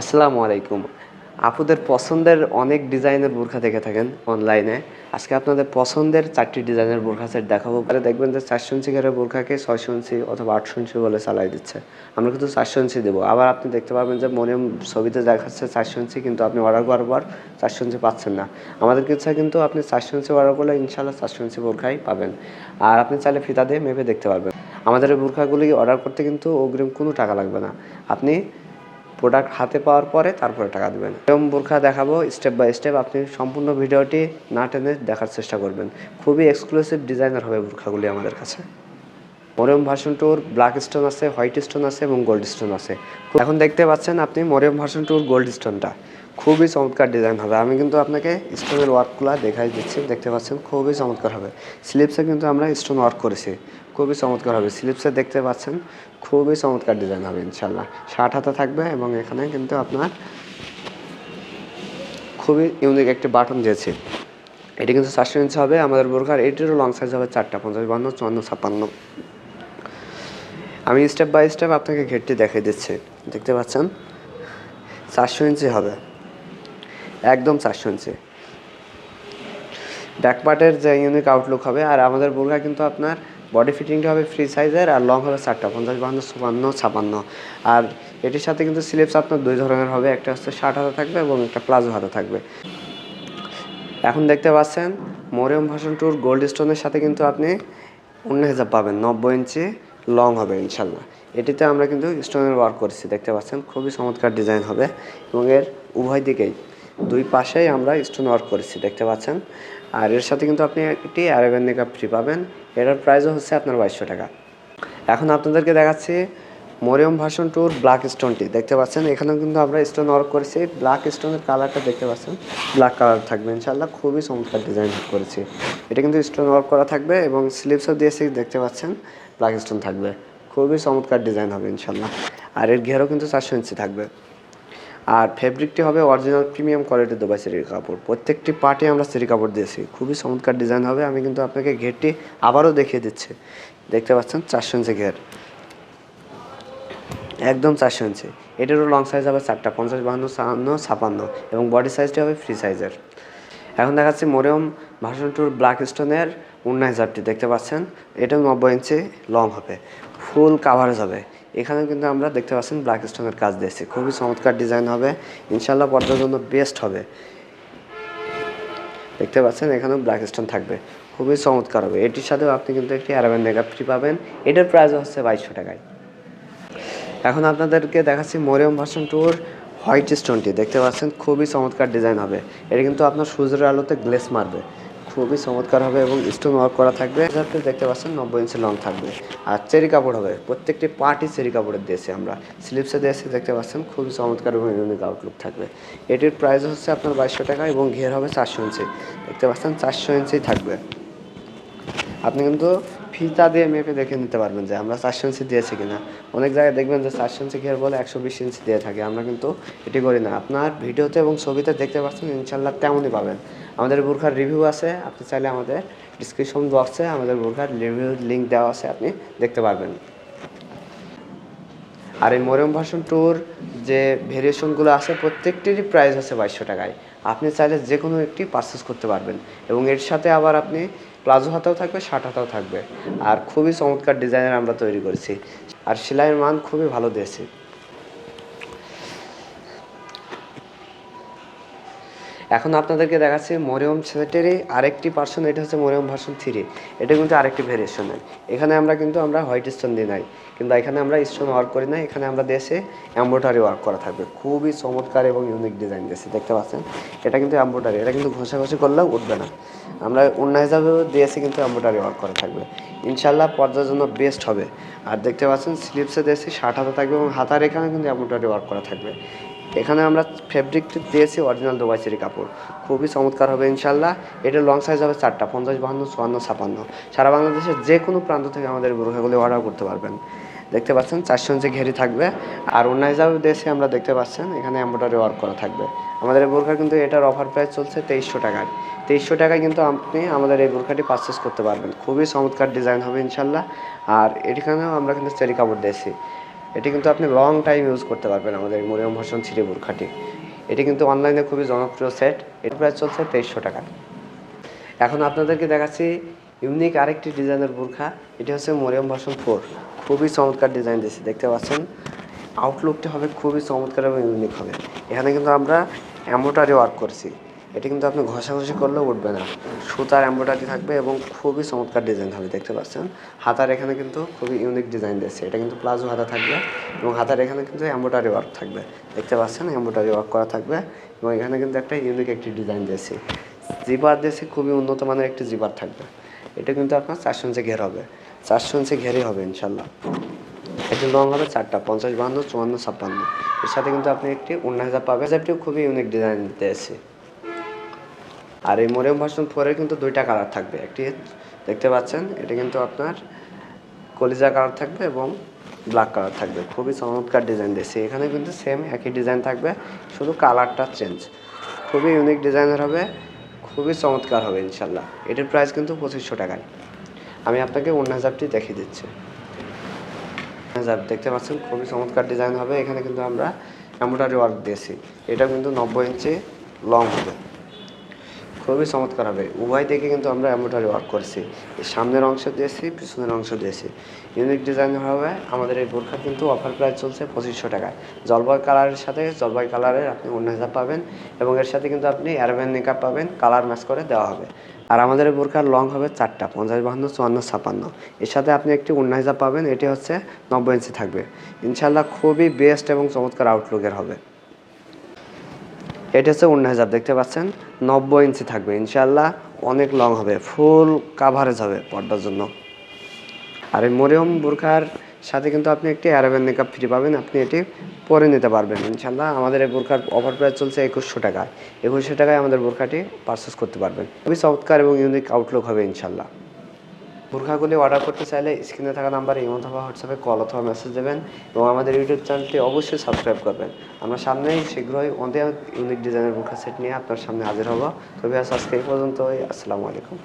আসসালামু আলাইকুম। আপুদের পছন্দের অনেক ডিজাইনের বোরখা দেখে থাকেন অনলাইনে। আজকে আপনাদের পছন্দের চারটি ডিজাইনের বোরখা সেট দেখাবো। পরে দেখবেন যে চারশো ইঞ্চি ঘেরের বোরখাকে ছয়শো ইঞ্চি অথবা আটশো ইঞ্চি বলে চালাই দিচ্ছে। আমরা কিন্তু চারশো ইঞ্চি দেবো। আবার আপনি দেখতে পাবেন যে মনে ছবিতে দেখাচ্ছে চারশো ইঞ্চি, কিন্তু আপনি অর্ডার করার পর চারশো ইঞ্চি পাচ্ছেন না। আমাদের কাছে কিন্তু আপনি চারশো ইঞ্চি অর্ডার করলে ইনশাল্লাহ চারশো ইঞ্চি বোরখাই পাবেন। আর আপনি চাইলে ফিতা দিয়ে মেপে দেখতে পারবেন। আমাদের এই বোরখাগুলি অর্ডার করতে কিন্তু অগ্রিম কোনো টাকা লাগবে না। আপনি প্রোডাক্ট হাতে পাওয়ার পরে তারপরে টাকা দেবেন। এরকম বোরখা দেখাবো স্টেপ বাই স্টেপ আপনি সম্পূর্ণ ভিডিওটি না টেনে দেখার চেষ্টা করবেন। খুবই এক্সক্লুসিভ ডিজাইনার হবে বোরখাগুলি আমাদের কাছে। মরিয়ম ভার্সন টুর ব্ল্যাক স্টোন আছে, হোয়াইট স্টোন আছে এবং গোল্ড স্টোন আছে। এখন দেখতে পাচ্ছেন আপনি মরিয়ম ভার্সন টুর গোল্ড স্টোনটা। খুবই চমৎকার ডিজাইন হবে। আমি কিন্তু আপনাকে স্টোনের ওয়ার্কগুলো দেখাই দিচ্ছি, দেখতে পাচ্ছেন খুবই চমৎকার হবে। স্লিপসে কিন্তু আমরা স্টোন ওয়ার্ক করেছি। খুবই চমৎকার হবে। স্লিপসে দেখতে পাচ্ছেন, খুবই চমৎকার ডিজাইন হবে ইনশাল্লাহ ষাট হাতে থাকবে এবং এখানে কিন্তু আপনার খুবই ইউনিক একটি বাটন দিয়েছে। এটি কিন্তু চারশো ইঞ্চি হবে, আমাদের বোরখার এটিরও লং সাইজ হবে চারটা, পঞ্চাশ বান্ন, চুয়ান্ন, ছাপ্পান্ন। আমি স্টেপ বাই স্টেপ আপনাকে ঘেরটি দেখিয়ে দিচ্ছি। দেখতে পাচ্ছেন, চারশো ইঞ্চি হবে। একদম চারশো ইঞ্চি ব্যাক পার্টের যে ইউনিক আউটলুক হবে, আর আমাদের বোরখা কিন্তু আপনার বডি ফিটিংটা হবে ফ্রি সাইজের আর লং হবে চারটা, পঞ্চাশ, বাহান্ন চুপান্ন ছাপান্ন। আর এটির সাথে কিন্তু স্লিপস আপনার দুই ধরনের হবে, একটা হচ্ছে ষাট হাতে থাকবে এবং একটা প্লাজো হাতে থাকবে। এখন দেখতে পাচ্ছেন, মরিয়ম ভাষণ টুর গোল্ড স্টোনের সাথে কিন্তু আপনি অন্য হিসাব পাবেন, নব্বই ইঞ্চি লং হবে ইনশাল্লাহ। এটিতে আমরা কিন্তু স্টোনের ওয়ার্ক করছি, দেখতে পাচ্ছেন, খুবই চমৎকার ডিজাইন হবে। এবং এর উভয় দিকেই, দুই পাশেই আমরা স্টোন ওয়ার্ক করেছি, দেখতে পাচ্ছেন। আর এর সাথে কিন্তু আপনি একটি অ্যারাবিয়ান মেকআপ ফ্রি পাবেন। এটার প্রাইসও হচ্ছে আপনার বাইশশো টাকা। এখন আপনাদেরকে দেখাচ্ছি মরিয়ম ভাষণ টুর ব্ল্যাক স্টোনটি দেখতে পাচ্ছেন, এখানেও কিন্তু আমরা স্টোন ওয়ার্ক করেছি। ব্ল্যাক স্টোনের কালারটা দেখতে পাচ্ছেন ব্ল্যাক কালার থাকবে ইনশাল্লাহ খুবই চমৎকার ডিজাইন করেছি। এটা কিন্তু স্টোন ওয়ার্ক করা থাকবে এবং স্লিপসও দিয়েছি, দেখতে পাচ্ছেন ব্ল্যাক স্টোন থাকবে। খুবই চমৎকার ডিজাইন হবে ইনশাল্লাহ আর এর ঘেরও কিন্তু চারশো ইঞ্চি থাকবে। আর ফেব্রিকটি হবে অরিজিনাল প্রিমিয়াম কোয়ালিটির দুবাই সেরির কাপড়। প্রত্যেকটি পার্টে আমরা সেরি কাপড় দিয়েছি। খুবই চমৎকার ডিজাইন হবে। আমি কিন্তু আপনাকে ঘেরটি আবারও দেখিয়ে দিচ্ছি। দেখতে পাচ্ছেন চারশো ইঞ্চি ঘের। একদম চারশো ইঞ্চি। এটারও লং সাইজ হবে চারটা, পঞ্চাশ, বাহান্ন ছাহান্ন ছাপান্ন এবং বডি সাইজটি হবে ফ্রি সাইজের এখন দেখাচ্ছি মরিয়ম ভার্সন টুর ব্ল্যাক স্টোনের উন্না হিসাবটি দেখতে পাচ্ছেন? এটাও নব্বই ইঞ্চি লং হবে। ফুল কাভারেজ হবে। এখানেও কিন্তু আমরা দেখতে পাচ্ছেন ব্ল্যাক স্টোনের কাজ দিয়েছি। খুবই চমৎকার ডিজাইন হবে। ইনশাল্লাহ পর্দার জন্য বেস্ট হবে। দেখতে পাচ্ছেন এখানেও ব্ল্যাক স্টোন থাকবে। খুবই চমৎকার হবে। এটির সাথেও আপনি কিন্তু একটি অ্যারাবেন মেকআপ ফ্রি পাবেন। এটার প্রাইস হচ্ছে বাইশশো টাকায়। এখন আপনাদেরকে দেখাচ্ছি মরিয়ম ভার্সন টুর হোয়াইট স্টোনটি দেখতে পাচ্ছেন খুবই চমৎকার ডিজাইন হবে। এটা কিন্তু আপনার সূর্যের আলোতে গ্লেস মারবে। খুবই চমৎকার হবে এবং স্টোন ওয়ার্ক করা থাকবে। আপনি দেখতে পাচ্ছেন, নব্বই ইঞ্চি লং থাকবে। আর চেরি কাপড় হবে, প্রত্যেকটি পার্টি চেরি কাপড়ের দিয়েছি আমরা। স্লিপসে দিয়েছি, দেখতে পাচ্ছেন, খুবই চমৎকার এবং ইউনিক আউটলুক থাকবে। এটির প্রাইস হচ্ছে আপনার বাইশশো টাকা এবং ঘের হবে চারশো ইঞ্চি দেখতে পাচ্ছেন, চারশো ইঞ্চি থাকবে। আপনি কিন্তু ফিতা দিয়ে মেপে দেখে নিতে পারবেন যে আমরা চারশো ইঞ্চি দিয়েছি কিনা। অনেক জায়গায় দেখবেন যে চারশো ইঞ্চি ঘের বলে একশো বিশ ইঞ্চি দিয়ে থাকে। আমরা কিন্তু এটি করি না। আপনার ভিডিওতে এবং ছবিতে দেখতে পাচ্ছেন ইনশাল্লাহ তেমনই পাবেন। আমাদের বোরখার রিভিউ আছে, আপনি চাইলে আমাদের ডিসক্রিপশন বক্সে আমাদের বোরখার রিভিউ লিঙ্ক দেওয়া আছে, আপনি দেখতে পারবেন। আর এই মরিয়ম ভাষণ ট্যুর যে ভেরিয়েশনগুলো আছে, প্রত্যেকটিরই প্রাইস আছে বাইশশো টাকায়। আপনি চাইলে যে কোনো একটি পারচেস করতে পারবেন। এবং এর সাথে আবার আপনি প্লাজো হাতাও থাকবে, শার্ট হাতাও থাকবে। আর খুবই চমৎকার ডিজাইনের আমরা তৈরি করেছি। আর সেলাইয়ের মান খুবই ভালো দিয়েছি। এখন আপনাদেরকে দেখাচ্ছি মরিয়ম সেটেরই আরেকটি পার্সন এটা হচ্ছে মরিয়ম ভার্সন থ্রি এটা কিন্তু আরেকটি ভেরিয়েশনের এখানে আমরা কিন্তু আমরা হোয়াইট স্টোন দিই নাই। কিন্তু এখানে আমরা স্টোন ওয়ার্ক করি না এখানে আমরা দেশে এম্ব্রয়ডারি ওয়ার্ক করা থাকবে। খুবই চমৎকার এবং ইউনিক ডিজাইন দিয়েছি, দেখতে পাচ্ছেন? এটা কিন্তু এম্ব্রয়ডারি এটা কিন্তু ঘষাঘষি করলেও উঠবে না। আমরা অন্য হিসাবেও দিয়েছি কিন্তু এম্ব্রয়ডারি ওয়ার্ক করা থাকবে। ইনশাল্লাহ পর্দার জন্য বেস্ট হবে। আর দেখতে পাচ্ছেন স্লিপসে দিয়েছি শার্ট হাতা থাকবে এবং হাতার এখানে কিন্তু এম্ব্রয়ডারি ওয়ার্ক করা থাকবে। এখানে আমরা ফেব্রিক দিয়েছি অরিজিনাল দুবাই চেরি কাপড়। খুবই চমৎকার হবে ইনশাল্লাহ। এটার লং সাইজ হবে চারটা, পঞ্চাশ বাহান্ন, চুয়ান্ন, ছাপান্ন। সারা বাংলাদেশের যে কোনো প্রান্ত থেকে আমাদের বোরখাগুলি অর্ডার করতে পারবেন। দেখতে পাচ্ছেন, চারশো ইঞ্চি ঘেরি থাকবে। আর অন্য হিসাবে দেশে আমরা, দেখতে পাচ্ছেন, এখানে এম্ব্রয়ডারি ওয়ার্ক করা থাকবে। আমাদের এই বোরখা কিন্তু এটার অফার প্রাইস চলছে তেইশশো টাকায়। তেইশশো টাকায় কিন্তু আপনি আমাদের এই বোরখাটি পারচেস করতে পারবেন। খুবই চমৎকার ডিজাইন হবে ইনশাল্লাহ। আর এখানেও আমরা কিন্তু চেরি কাপড় দিয়েছি। এটি কিন্তু আপনি লং টাইম ইউজ করতে পারবেন আমাদের মরিয়ম ভাষণ ছিঁড়ে বোরখাটি এটি কিন্তু অনলাইনে খুবই জনপ্রিয় সেট এটি প্রায় চলছে তেইশশো টাকা। এখন আপনাদেরকে দেখাচ্ছি ইউনিক আরেকটি ডিজাইনের বোরখা। এটি হচ্ছে মরিয়ম ভাষণ ফোর। খুবই চমৎকার ডিজাইন দিয়েছে, দেখতে পাচ্ছেন? আউটলুকটি হবে খুবই চমৎকার এবং ইউনিক হবে। এখানে কিন্তু আমরা এম্বোটারি ওয়ার্ক করছি। এটি কিন্তু আপনি ঘষাঘষি করলেও উঠবে না। সুতার এম্বোটারি থাকবে এবং খুবই চমৎকার ডিজাইন হবে, দেখতে পাচ্ছেন? হাতার এখানে কিন্তু খুবই ইউনিক ডিজাইন দিয়েছে। এটা কিন্তু প্লাজো হাতা থাকবে এবং হাতার এখানে কিন্তু এম্বোটারি ওয়ার্ক থাকবে। দেখতে পাচ্ছেন? এম্বোটারি ওয়ার্ক করা থাকবে এবং এখানে কিন্তু একটা ইউনিক একটি ডিজাইন দিয়েছে। জিপার দিয়েছে, খুবই উন্নত মানের একটি জিপার থাকবে। এটা কিন্তু আপনার চারশো ইঞ্চি ঘের হবে। চারশো ইঞ্চি ঘেরই হবে ইনশাল্লাহ এটি লং হবে চারটা, পঞ্চাশ বাহান্ন, চুয়ান্ন, ছাপ্পান্ন। এর সাথে কিন্তু আপনি একটি উন্না হাজার পাবেন। হাজারটিও খুবই ইউনিক ডিজাইন দিয়েছে। আর এই মরিয়ম ভার্সন ফোরে কিন্তু দুইটা কালার থাকবে। একটি দেখতে পাচ্ছেন, এটা কিন্তু আপনার কলিজা কালার থাকবে এবং ব্ল্যাক কালার থাকবে। খুবই চমৎকার ডিজাইন দিয়েছে। এখানে কিন্তু সেম একই ডিজাইন থাকবে, শুধু কালারটা চেঞ্জ খুবই ইউনিক ডিজাইনের হবে, খুবই চমৎকার হবে ইনশাল্লাহ। এটির প্রাইস কিন্তু পঁচিশশো টাকায়। আমি আপনাকে অন্য হাজারটি দেখিয়ে দিচ্ছি। হাজার, দেখতে পাচ্ছেন, খুবই চমৎকার ডিজাইন হবে। এখানে কিন্তু আমরা এম্ব্রয়ডারি ওয়ার্ক দিয়েছি। এটা কিন্তু নব্বই ইঞ্চি লং হবে। খুবই চমৎকার হবে। উভয় দিকে কিন্তু আমরা এম্ব্রয়ডারি ওয়ার্ক করছি। সামনের অংশ দিয়েছি, পিছনের অংশ দিয়েছি। ইউনিক ডিজাইন হবে, আমাদের এই বোরখা কিন্তু অফার প্রাইস চলছে পঁচিশশো টাকায়। জলবায়ু কালারের সাথে, জলবায়ু কালারের আপনি অন্য হাজার পাবেন এবং এর সাথে কিন্তু আপনি অ্যারবেন মেকআপ পাবেন কালার ম্যাচ করে দেওয়া হবে। আর আমাদের এই বোরখার লং হবে চারটা, পঞ্চাশ, বাহান্ন, চুয়ান্ন, ছাপান্ন। এর সাথে আপনি একটি উন্নাইজা পাবেন, এটি হচ্ছে নব্বই ইঞ্চি থাকবে। ইনশাল্লাহ খুবই বেস্ট এবং চমৎকার আউটলুকের হবে। এটা হচ্ছে উন্না হাজার, দেখতে পাচ্ছেন? নব্বই ইঞ্চি থাকবে ইনশাল্লাহ অনেক লং হবে ফুল কাভারেজ হবে পর্দার জন্য। আর এই মরিয়ম বোরখার সাথে কিন্তু আপনি একটি অ্যারাবেন মেকআপ ফ্রি পাবেন, আপনি এটি পরে নিতে পারবেন ইনশাল্লাহ আমাদের এই বোরখার অফার প্রাইস চলছে একুশশো টাকায়। একুশশো টাকায় আমাদের বোরখাটি পারচেস করতে পারবেন। খুবই চমৎকার এবং ইউনিক আউটলুক হবে ইনশাল্লাহ বোরখাগুলি অর্ডার করতে চাইলে স্ক্রিনে থাকা নাম্বারে ইমো অথবা হোয়াটসঅ্যাপে কল অথবা মেসেজ দেবেন এবং আমাদের ইউটিউব চ্যানেলটি অবশ্যই সাবস্ক্রাইব করবেন। আমরা সামনেই শীঘ্রই অনেক ইউনিক ডিজাইনের বোরখা সেট নিয়ে আপনার সামনে হাজির হব। তবে আজকে এই পর্যন্তই। আসসালামু আলাইকুম।